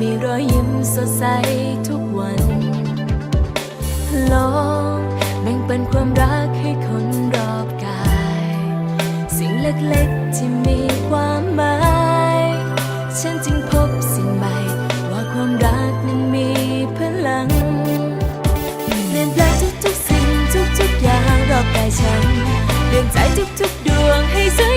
มีรอยยิ้มสดใสทุกวัน ลองแบ่งปันความรักให้คนรอบกาย สิ่งเล็กๆที่มีความหมาย ฉันจึงพบสิ่งใหม่ ว่าความรักนั้นมีพลังเปลี่ยนแปลงทุกๆสิ่งทุกๆอย่างรอบกายฉันเปลี่ยนใจทุกๆดวงให้สวย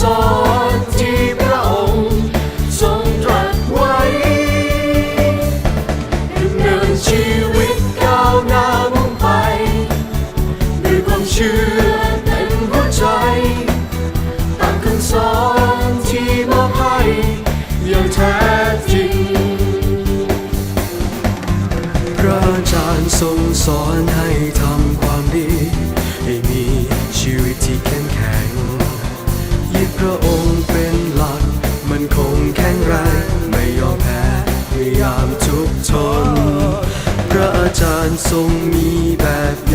สอนที่พระองค์ทรงตรัสไว้ดำเนินชีวิตก้าวหน้ามุ่งไปด้วยความเชื่อเต็มหัวใจตามคำสอนที่มอบให้อย่างแท้จริงพระอาจารย์ทรงสอน ไม่ยอมแพ้พยายามทุกทน พระอาจารย์ทรงมีแบบ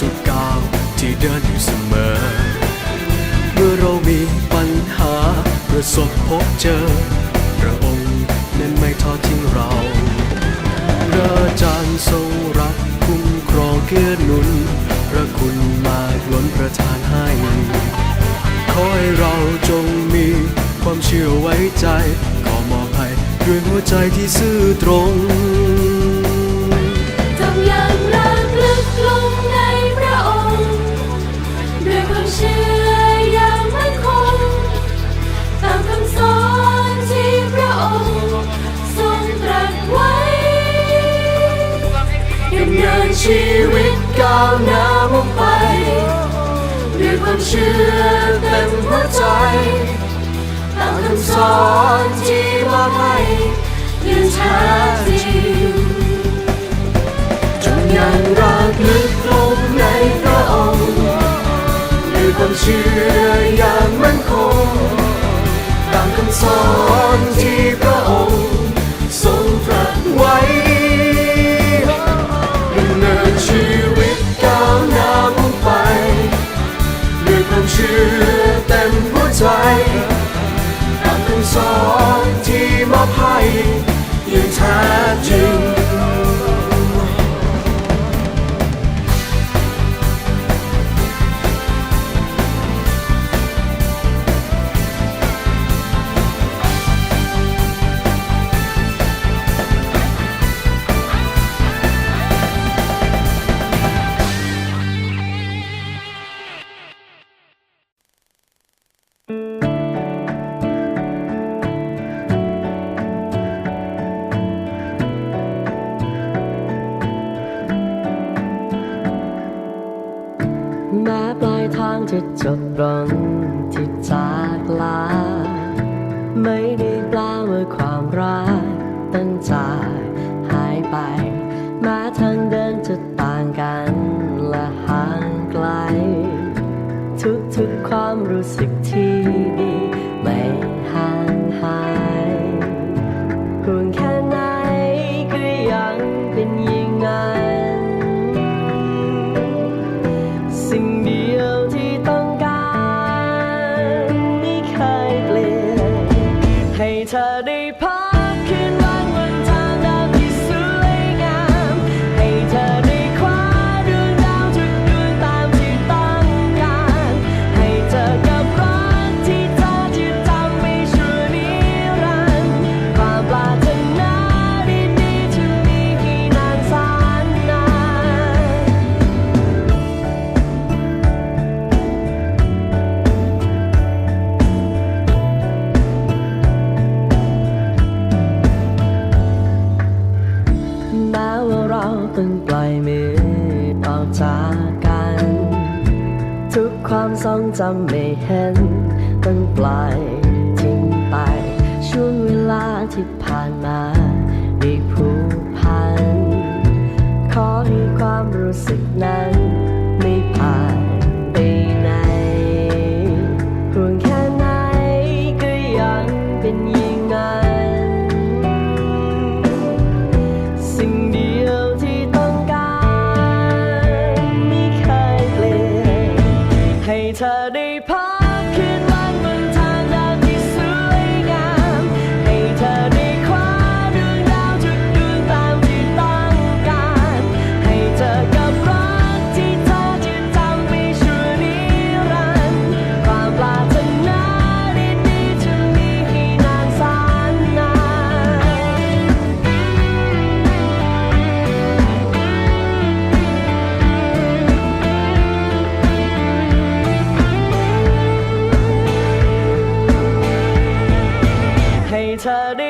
ทุกก้าวที่เดินอยู่เสมอ เมื่อเรามีปัญหาประสบพบเจอ พระองค์นั้นไม่ทอดทิ้งเรา พระอาจารย์ทรงรักคุ้มครองเกื้อหนุน พระคุณมากล้นประทานให้ ขอให้เราจงมีความเชื่อไว้ใจ ขอมอบให้ด้วยหัวใจที่ซื่อตรง ชีวิตก้าวหน้ามุ่งไปด้วยความเชื่อเต็มหัวใจตามคำสอนที่มอบให้ยืนแท้จริงจนยังรักลึกลงในพระองค์ด้วยความเชื่ออย่างมั่นคงตามคำสอนที่พระองค์ทรงตรัสไว้ 지쳤던 สองจำไม่เห็นตั้งปลาอยทิ้งไป ช่วงเวลาที่ผ่านมาได้ผูกพัน ขอให้ความรู้สึกนั้น eternity.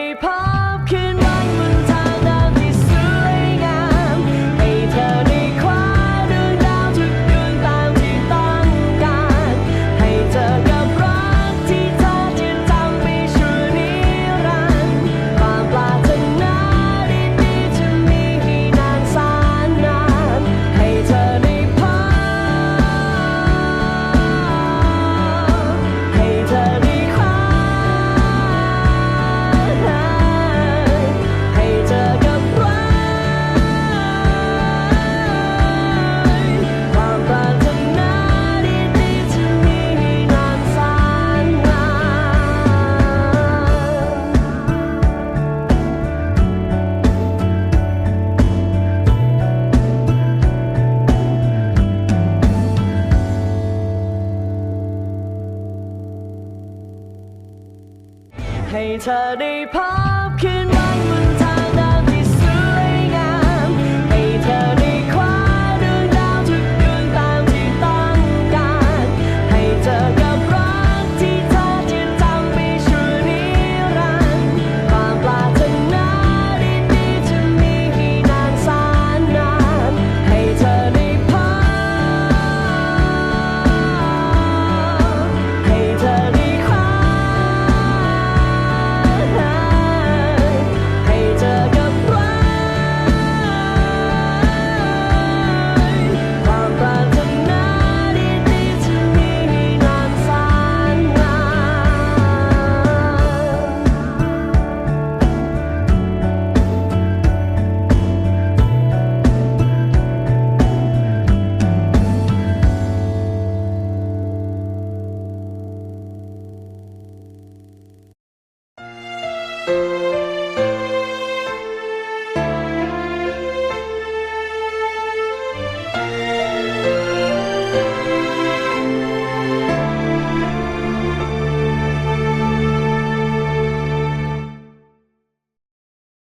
ให้เธอได้พบคืนวันเมื่